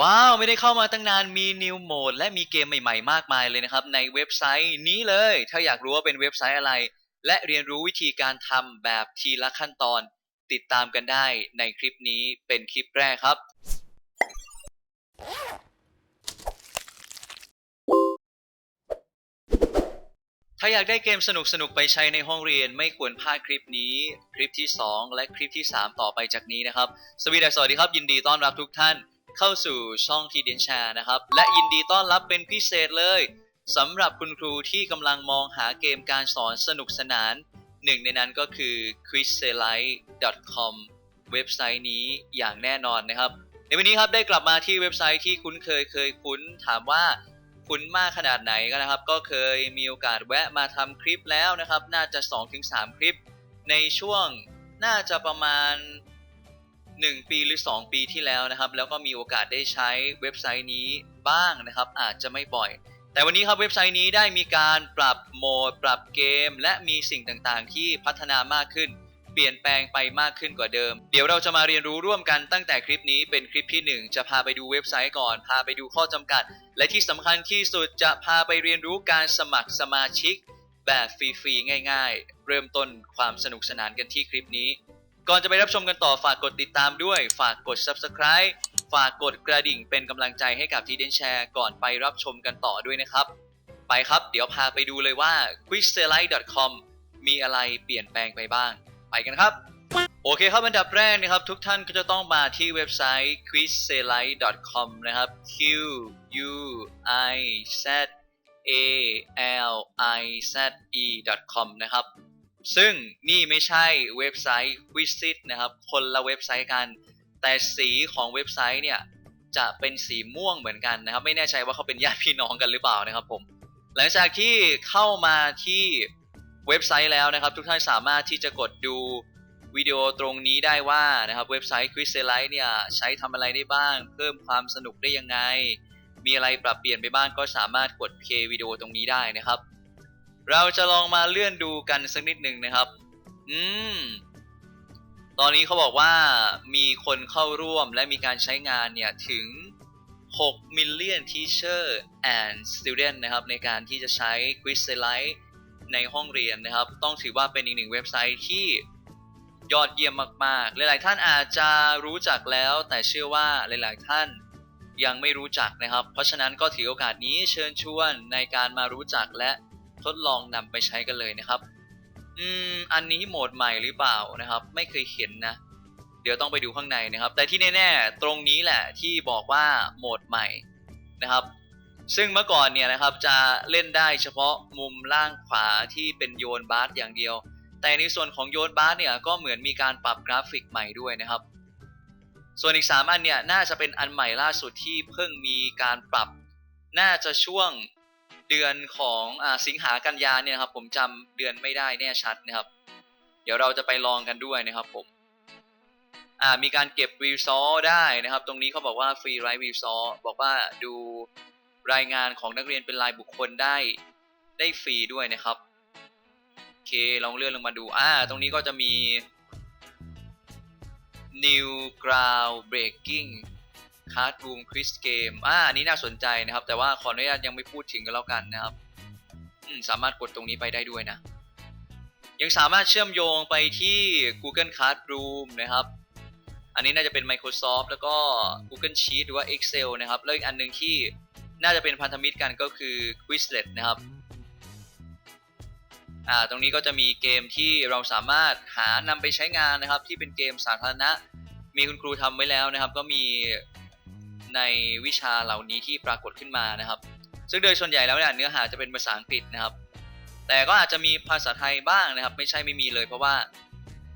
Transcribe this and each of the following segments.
ว้าว ไม่ได้เข้ามาตั้งนานมี New Mode และมีเกมใหม่ๆ มากมายเลยนะครับ ในเว็บไซต์นี้เลย ถ้าอยากรู้ว่าเป็นเว็บไซต์อะไร และเรียนรู้วิธีการทำแบบทีละขั้นตอน ติดตามกันได้ในคลิปนี้เป็นคลิปแรกครับ ถ้าอยากได้เกมสนุกๆ ไปใช้ในห้องเรียนไม่ควรพลาดคลิปนี้ คลิปที่ 2 และคลิปที่ 3 ต่อไปจากนี้นะครับ สวีดัสสวัสดีครับ ยินดีต้อนรับทุกท่าน เข้าสู่ช่องทีเดียนชานะครับ และยินดีต้อนรับเป็นพิเศษเลยสำหรับคุณครูที่กำลังมองหาเกมการสอนสนุกสนาน หนึ่งในนั้นก็คือ quizzelite.com เว็บไซต์นี้อย่างแน่นอนนะครับ ในวันนี้ครับได้กลับมาที่เว็บไซต์ที่คุ้นเคยเคยคุ้น ถามว่าคุ้นมากขนาดไหนก็นะครับ ก็เคยมีโอกาสแวะมาทำคลิปแล้วนะครับ น่าจะ 2-3 คลิป ในช่วงน่าจะประมาณ 1 ปีหรือ 2 ปีที่แล้วนะครับ แล้วก็มีโอกาสได้ใช้เว็บไซต์นี้บ้างนะครับ อาจจะไม่บ่อย แต่วันนี้ครับเว็บไซต์นี้ได้มีการปรับโหมด ปรับเกม และมีสิ่งต่างๆ ที่พัฒนามากขึ้น เปลี่ยนแปลงไปมากขึ้นกว่าเดิม เดี๋ยวเราจะมาเรียนรู้ร่วมกันตั้งแต่คลิปนี้เป็นคลิปที่ 1 จะพาไปดูเว็บไซต์ก่อน พาไปดูข้อจำกัด และที่สำคัญที่สุดจะพาไปเรียนรู้การสมัครสมาชิก แบบฟรีๆง่าย ๆ เริ่มต้นความสนุกสนานกันที่คลิปนี้ ก่อนจะไปรับชมกันต่อฝากกดติดตามด้วย ฝากกด subscribe ฝากกดกระดิ่งเป็นกำลังใจให้กับทีเดนแชร์ก่อนไปรับชมกันต่อด้วยนะครับ ไปครับ เดี๋ยวพาไปดูเลยว่า quizzelite.com มีอะไรเปลี่ยนแปลงไปบ้าง ไปกันครับ โอเคครับ อันดับแรกนะครับ ทุกท่านก็จะต้องมาที่เว็บไซต์ quizzelite.com นะครับ q u i z a l i z e.com นะครับ ซึ่งนี่ไม่ใช่เว็บไซต์ Quizit นะครับ คนละเว็บไซต์กัน แต่สีของเว็บไซต์เนี่ยจะเป็นสีม่วงเหมือนกันนะครับ ไม่แน่ใจว่าเขาเป็นญาติพี่น้องกันหรือเปล่านะครับผม หลังจากที่เข้ามาที่เว็บไซต์แล้วนะครับ ทุกท่านสามารถที่จะกดดูวิดีโอตรงนี้ได้ว่านะครับเว็บไซต์ Quizlite เนี่ยใช้ทำอะไรได้บ้าง เพิ่มความสนุกได้ยังไง มีอะไรปรับเปลี่ยนไปบ้างก็สามารถกด play วิดีโอตรงนี้ได้นะครับ เราจะลองมาเลื่อนดูกันสักนิดหนึ่งนะครับ อืม ตอนนี้เขาบอกว่ามีคนเข้าร่วมและมีการใช้งานเนี่ยถึง 6 million teacher and student นะครับ ในการที่จะใช้ Quizlite ในห้องเรียนนะครับ ต้องถือว่าเป็นอีกหนึ่งเว็บไซต์ที่ยอดเยี่ยมมากๆ หลาย ๆ ท่านอาจจะรู้จักแล้ว แต่เชื่อว่าหลาย ๆ ท่านยังไม่รู้จักนะครับ เพราะฉะนั้นก็ถือโอกาสนี้เชิญชวนในการมารู้จักและ ทดลองนำไปใช้กันเลยนะครับ อืม อันนี้โหมดใหม่หรือเปล่านะครับ ไม่เคยเห็นนะ เดี๋ยวต้องไปดูข้างในนะครับ แต่ที่แน่ๆ ตรงนี้แหละที่บอกว่าโหมดใหม่นะครับ ซึ่งเมื่อก่อนเนี่ยนะครับจะเล่นได้เฉพาะมุมล่างขวาที่เป็นโยนบาสอย่างเดียว แต่ในส่วนของโยนบาสเนี่ยก็เหมือนมีการปรับกราฟิกใหม่ด้วยนะครับ ส่วนอีก 3 อันเนี่ยน่าจะเป็นอันใหม่ล่าสุดที่เพิ่งมีการปรับ น่าจะช่วง เดือนของอาสิงหากันยาเนี่ยครับผมจำเดือนไม่ได้แน่ชัดนะครับ เดี๋ยวเราจะไปลองกันด้วยนะครับผมอ่ามีการเก็บวิวซอได้นะครับ ตรงนี้เขาบอกว่าฟรีไรวิวซอบอกว่าดูรายงานของนักเรียนเป็นรายบุคคลได้ได้ฟรีด้วยนะครับโอเคลองเลื่อนลงมาดูอ่าตรงนี้ก็จะมี new ground breaking card room quiz game อ่าอันนี้น่าสนใจนะครับ แต่ว่าขออนุญาตยังไม่พูดถึงกันแล้วกันนะครับสามารถกดตรงนี้ไปได้ด้วยนะ ยังสามารถเชื่อมโยงไปที่ Google Classroom นะครับ อันนี้น่าจะเป็น Microsoft แล้วก็ Google Sheet หรือว่า Excel นะครับ แล้วอีกอันหนึ่งที่น่าจะเป็นพันธมิตรกันก็คือ Quizlet นะครับอ่าตรงนี้ก็จะมีเกมที่เราสามารถหานำไปใช้งานนะครับ ที่เป็นเกมสาธารณะ มีคุณครูทำไว้แล้วนะครับ ก็มี ในวิชาเหล่านี้ที่ปรากฏขึ้นมานะครับ ซึ่งโดยส่วนใหญ่แล้วเนี่ยเนื้อหาจะเป็นภาษาอังกฤษนะครับ แต่ก็อาจจะมีภาษาไทยบ้างนะครับ ไม่ใช่ไม่มีเลยเพราะว่า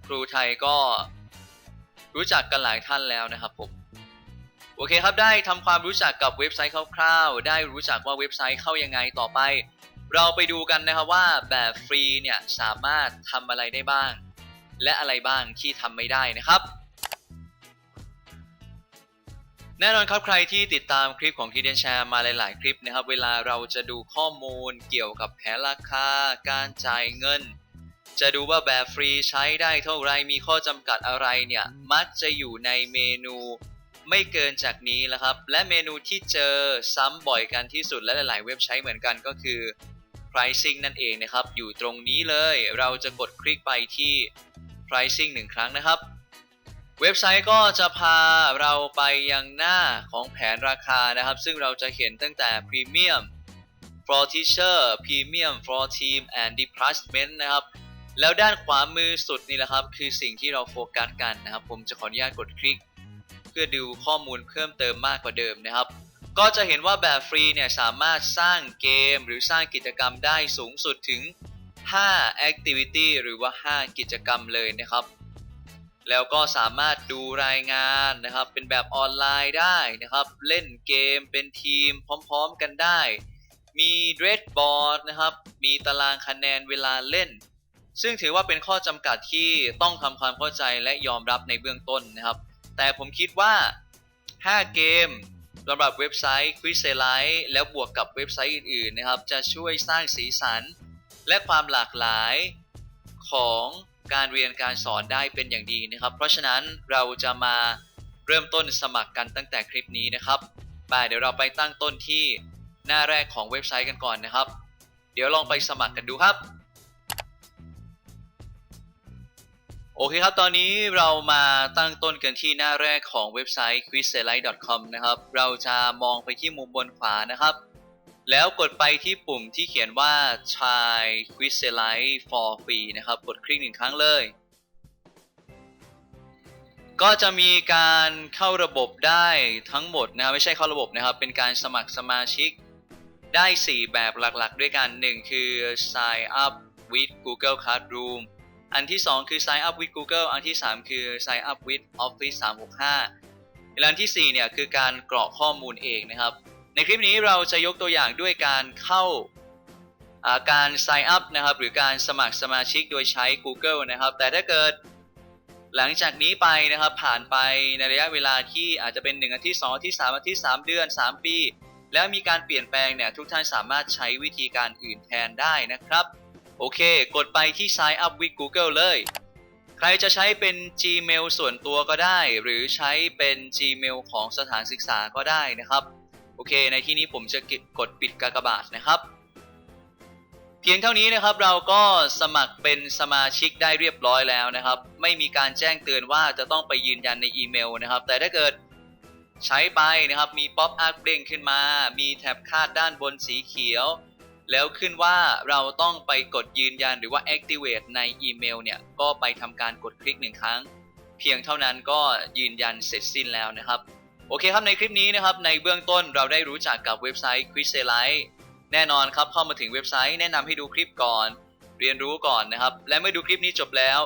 ครูไทยก็รู้จักกันหลายท่านแล้วนะครับผมโอเคครับได้ทำความรู้จักกับเว็บไซต์คร่าวๆ ได้รู้จักว่าเว็บไซต์เข้ายังไงต่อไป เราไปดูกันนะครับว่าแบบฟรีเนี่ยสามารถทำอะไรได้บ้าง และอะไรบ้างที่ทำไม่ได้นะครับ แน่นอนครับใครที่ติดตามคลิปของทีเดนแชร์มาหลาย ๆ คลิปนะครับ เวลาเราจะดูข้อมูลเกี่ยวกับแผนราคา การจ่ายเงิน จะดูว่าแบบฟรีใช้ได้เท่าไรมีข้อจำกัดอะไรเนี่ย มักจะอยู่ในเมนูไม่เกินจากนี้แล้วครับ และเมนูที่เจอซ้ำบ่อยกันที่สุดและหลาย ๆ เว็บใช้เหมือนกันก็คือ pricing นั่นเองนะครับ อยู่ตรงนี้เลย เราจะกดคลิกไปที่ pricing หนึ่งครั้งนะครับ เว็บไซต์ก็จะพาเราไปยังหน้าของแผนราคานะครับ ซึ่งเราจะเห็นตั้งแต่ Premium for Teacher Premium for Team and Department นะครับ แล้วด้านขวามือสุดนี่แหละครับ คือสิ่งที่เราโฟกัสกันนะครับ ผมจะขออนุญาตกดคลิก เพื่อดูข้อมูลเพิ่มเติมมากกว่าเดิมนะครับ ก็จะเห็นว่าแบบฟรีเนี่ยสามารถสร้างเกมหรือสร้างกิจกรรมได้สูงสุดถึง 5 activity หรือว่า 5 กิจกรรมเลยนะครับ แล้วก็สามารถดูรายงานนะครับ เป็นแบบออนไลน์ได้นะครับ เล่นเกมเป็นทีมพร้อมๆกันได้ มี d r e a d b o a r d นะครับ มีตารางคะแนนเวลาเล่น ซึ่งถือว่าเป็นข้อจำกัดที่ต้องทำความเข้าใจและยอมรับในเบื้องต้นนะครับ แต่ผมคิดว่า 5 เกมสำหรับเว็บไซต์ q u i z l i t e แล้วบวกกับเว็บไซต์อื่นๆนะครับ จะช่วยสร้างสีสัน และความหลากหลายของการเรียนการสอนได้เป็นอย่างดีนะครับ เพราะฉะนั้นเราจะมาเริ่มต้นสมัครกันตั้งแต่คลิปนี้นะครับไปเดี๋ยวเราไปตั้งต้นที่หน้าแรกของเว็บไซต์กันก่อนนะครับ เดี๋ยวลองไปสมัครกันดูครับ โอเคครับ ตอนนี้เรามาตั้งต้นกันที่หน้าแรกของเว็บไซต์ quizlite.com นะครับ เราจะมองไปที่มุมบนขวานะครับ แล้วกดไปที่ปุ่มที่เขียนว่า try quizlite for free นะครับ กดคลิกหนึ่งครั้งเลย ก็จะมีการเข้าระบบได้ทั้งหมดนะครับไม่ใช่เข้าระบบนะครับ เป็นการสมัครสมาชิกได้ 4 แบบหลักๆ ด้วยกัน 1 คือ sign up with Google Classroom อันที่ 2 คือ sign up with Google อันที่ 3 คือ sign up with Office 365และอันที่ 4 เนี่ยคือการกรอกข้อมูลเองนะครับ ในคลิปนี้เราจะยกตัวอย่างด้วยการเข้าการ sign up นะครับ หรือการสมัครสมาชิกโดยใช้ Google นะครับ แต่ถ้าเกิดหลังจากนี้ไปนะครับผ่านไปในระยะเวลาที่อาจจะเป็น 1 อาทิตย์ 2 อาทิตย์ 3 อาทิตย์ 3 เดือน 3 ปี แล้วมีการเปลี่ยนแปลงเนี่ยทุกท่านสามารถใช้วิธีการอื่นแทนได้นะครับ โอเค กดไปที่ sign up with Google เลย ใครจะใช้เป็น Gmail ส่วนตัวก็ได้ หรือใช้เป็น Gmail ของสถานศึกษาก็ได้นะครับ โอเค ในที่นี้ผมจะกดปิดกากบาทนะครับ เพียงเท่านี้นะครับเราก็สมัครเป็นสมาชิกได้เรียบร้อยแล้วนะครับ ไม่มีการแจ้งเตือนว่าจะต้องไปยืนยันในอีเมลนะครับ แต่ถ้าเกิดใช้ไปนะครับมีป๊อปอัพเด้งขึ้นมา มีแท็บคาดด้านบนสีเขียว แล้วขึ้นว่าเราต้องไปกดยืนยันหรือว่า activate ในอีเมลเนี่ยก็ไปทำการกดคลิกหนึ่งครั้ง เพียงเท่านั้นก็ยืนยันเสร็จสิ้นแล้วนะครับ โอเคครับในคลิปนี้นะครับในเบื้องต้นเราได้รู้จักกับเว็บไซต์ Quizlite แน่นอนครับเข้ามาถึงเว็บไซต์แนะนำให้ดูคลิปก่อน เรียนรู้ก่อนนะครับ และเมื่อดูคลิปนี้จบแล้ว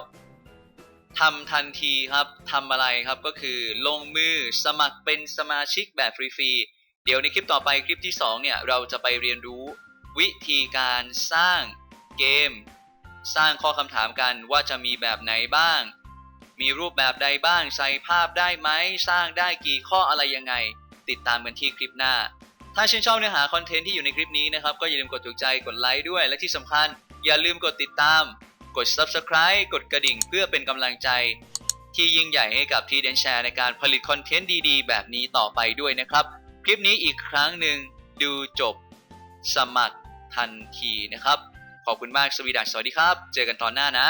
ทำทันทีครับทำอะไรครับก็คือลงมือสมัครเป็นสมาชิกแบบฟรีๆเดี๋ยวในคลิปต่อไปคลิปที่ 2 เนี่ย เราจะไปเรียนรู้วิธีการสร้างเกม สร้างข้อคำถามกันว่าจะมีแบบไหนบ้าง มีรูปแบบใดบ้างใส่ภาพได้ไหมสร้างได้กี่ข้ออะไรยังไง ติดตามกันที่คลิปหน้า ถ้าชื่นชอบเนื้อหาคอนเทนต์ที่อยู่ในคลิปนี้นะครับ ก็อย่าลืมกดถูกใจกดไลค์ด้วย และที่สำคัญ อย่าลืมกดติดตาม กด subscribe กดกระดิ่งเพื่อเป็นกำลังใจ ที่ยิ่งใหญ่ให้กับทีเดนแชร์ในการผลิตคอนเทนต์ดีๆ แบบนี้ต่อไปด้วยนะครับ คลิปนี้อีกครั้งหนึ่งดูจบ สมัครทันทีนะครับ ขอบคุณมากสวีดัสสวัสดีครับ เจอกันตอนหน้านะ